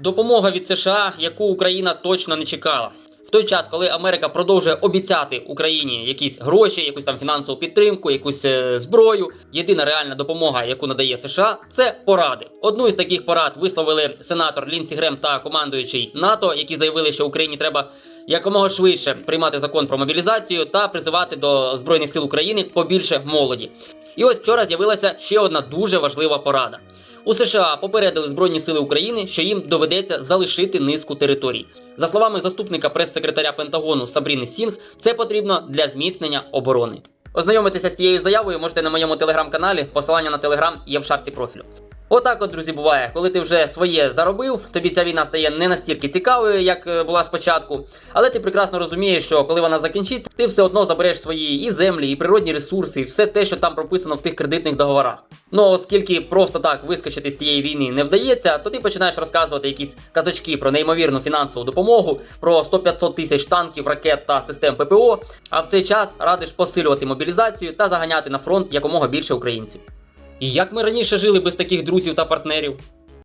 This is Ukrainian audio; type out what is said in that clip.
Допомога від США, яку Україна точно не чекала. В той час, коли Америка продовжує обіцяти Україні якісь гроші, якусь там фінансову підтримку, якусь е, зброю. Єдина реальна допомога, яку надає США, це поради. Одну із таких порад висловили сенатор Лінсі Грем та командуючий НАТО, які заявили, що Україні треба якомога швидше приймати закон про мобілізацію та призивати до збройних сил України побільше молоді. І ось вчора з'явилася ще одна дуже важлива порада. У США попередили Збройні сили України, що їм доведеться залишити низку територій. За словами заступника прес-секретаря Пентагону Сабріни Сінг, це потрібно для зміцнення оборони. Ознайомитися з цією заявою можете на моєму телеграм-каналі. Посилання на телеграм є в шапці профілю. Отак, от, друзі, буває, коли ти вже своє заробив, тобі ця війна стає не настільки цікавою, як е, була спочатку. Але ти прекрасно розумієш, що коли вона закінчиться, ти все одно забереш свої і землі, і природні ресурси, і все те, що там прописано в тих кредитних договорах. Ну оскільки просто так вискочити з цієї війни не вдається, то ти починаєш розказувати якісь казочки про неймовірну фінансову допомогу, про 100-500 тисяч танків, ракет та систем ППО. А в цей час радиш посилювати мобілізацію та заганяти на фронт якомога більше українців. І як ми раніше жили без таких друзів та партнерів?